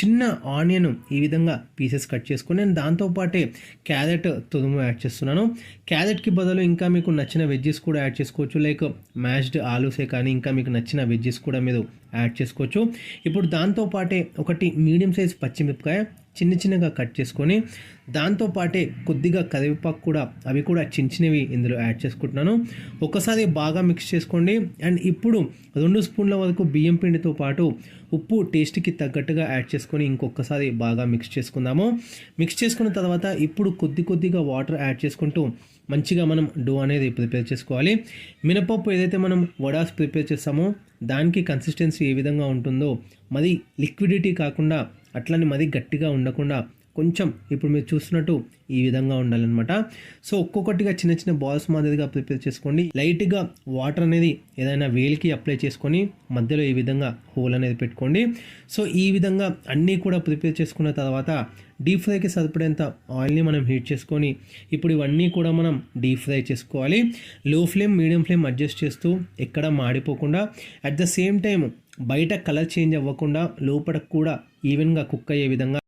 చిన్న ఆనియన్ ఈ విధంగా పీసెస్ కట్ చేసుకొని నేను దాంతోపాటే క్యారెట్ తురుము యాడ్ చేస్తున్నాను. క్యారెట్కి బదులు ఇంకా మీకు నచ్చిన వెజ్జెస్ కూడా యాడ్ చేసుకోవచ్చు. లైక్ మ్యాష్డ్ ఆలూసే కానీ ఇంకా మీకు నచ్చిన వెజ్జెస్ కూడా మీరు యాడ్ చేసుకోవచ్చు. ఇప్పుడు దాంతోపాటే ఒకటి మీడియం సైజ్ పచ్చిమిరపకాయ చిన్న చిన్నగా కట్ చేసుకొని దాంతోపాటే కొద్దిగా కరివేపాకు కూడా అవి కూడా చిన్న చిన్నవి ఇందులో యాడ్ చేసుకుంటున్నాను. ఒకసారి బాగా మిక్స్ చేసుకోండి. అండ్ ఇప్పుడు రెండు స్పూన్ల వరకు బియ్యం పిండితో పాటు ఉప్పు టేస్ట్కి తగ్గట్టుగా యాడ్ చేసుకొని ఇంకొకసారి బాగా మిక్స్ చేసుకుందాము. మిక్స్ చేసుకున్న తర్వాత ఇప్పుడు కొద్ది కొద్దిగా వాటర్ యాడ్ చేసుకుంటూ మంచిగా మనం డో అనేది ప్రిపేర్ చేసుకోవాలి. మినపప్పు ఏదైతే మనం వడాస్ ప్రిపేర్ చేస్తామో దానికి కన్సిస్టెన్సీ ఏ విధంగా ఉంటుందో మరి లిక్విడిటీ కాకుండా అట్లని మరీ గట్టిగా ఉండకుండా కొంచెం ఇప్పుడు మీరు చూస్తున్నట్టు ఈ విధంగా ఉండాలన్నమాట. సో ఒక్కొక్కటిగా చిన్న చిన్న బాల్స్ మాదిరిగా ప్రిపేర్ చేసుకోండి. లైట్గా వాటర్ అనేది ఏదైనా వేల్కి అప్లై చేసుకొని మధ్యలో ఈ విధంగా హోల్ అనేది పెట్టుకోండి. సో ఈ విధంగా అన్నీ కూడా ప్రిపేర్ చేసుకున్న తర్వాత డీప్ ఫ్రైకి సరిపడేంత ఆయిల్ని మనం హీట్ చేసుకొని ఇప్పుడు ఇవన్నీ కూడా మనం డీప్ ఫ్రై చేసుకోవాలి. లో ఫ్లేమ్ మీడియం ఫ్లేమ్ అడ్జస్ట్ చేస్తూ ఎక్కడ మాడిపోకుండా అట్ ద సేమ్ టైం బయట కలర్ చేంజ్ అవ్వకుండా లోపల కూడా ఈవెన్గా కుక్ అయ్యే విధంగా